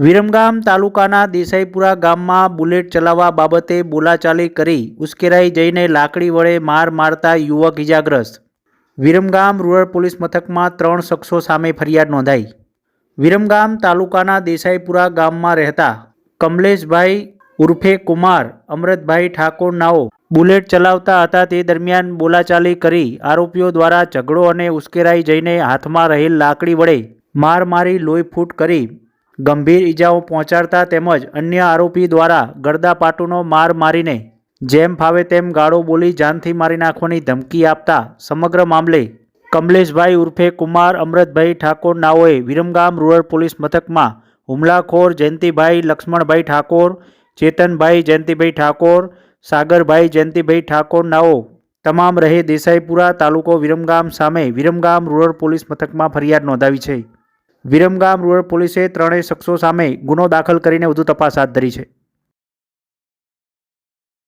વિરમગામ તાલુકાના દેસાઈપુરા ગામમાં બુલેટ ચલાવવા બાબતે બોલાચાલી કરી ઉશ્કેરાઈ જઈને લાકડી વડે માર મારતા યુવક ઇજાગ્રસ્ત વિરમગામ રૂરલ પોલીસ મથકમાં ત્રણ શખ્સો સામે ફરિયાદ નોંધાઈ. વિરમગામ તાલુકાના દેસાઈપુરા ગામમાં રહેતા કમલેશભાઈ ઉર્ફે કુમાર અમૃતભાઈ ઠાકોર નાઓ બુલેટ ચલાવતા હતા તે દરમિયાન બોલાચાલી કરી આરોપીઓ દ્વારા ઝઘડો અને ઉશ્કેરાઈ જઈને હાથમાં રહેલ લાકડી વડે માર મારી લોહીફૂટ કરી ગંભીર ઈજાઓ પહોંચાડતા તેમજ અન્ય આરોપી દ્વારા ગરદાપાટુનો માર મારીને જેમ ફાવે તેમ ગાળો બોલી જાનથી મારી નાખવાની ધમકી આપતા સમગ્ર મામલે કમલેશભાઈ ઉર્ફે કુમાર અમૃતભાઈ ઠાકોર નાઓએ વિરમગામ રૂરલ પોલીસ મથકમાં હુમલાખોર જયંતિભાઈ લક્ષ્મણભાઈ ઠાકોર, ચેતનભાઈ જયંતિભાઈ ઠાકોર, સાગરભાઈ જયંતિભાઈ ઠાકોર નાઓ, તમામ રહે દેસાઈપુરા તાલુકો વિરમગામ સામે વિરમગામ રૂરલ પોલીસ મથકમાં ફરિયાદ નોંધાવી છે. વિરમગામ રૂરલ પોલીસે ત્રણેય શખ્સો સામે ગુનો દાખલ કરીને વધુ તપાસ હાથ ધરી છે.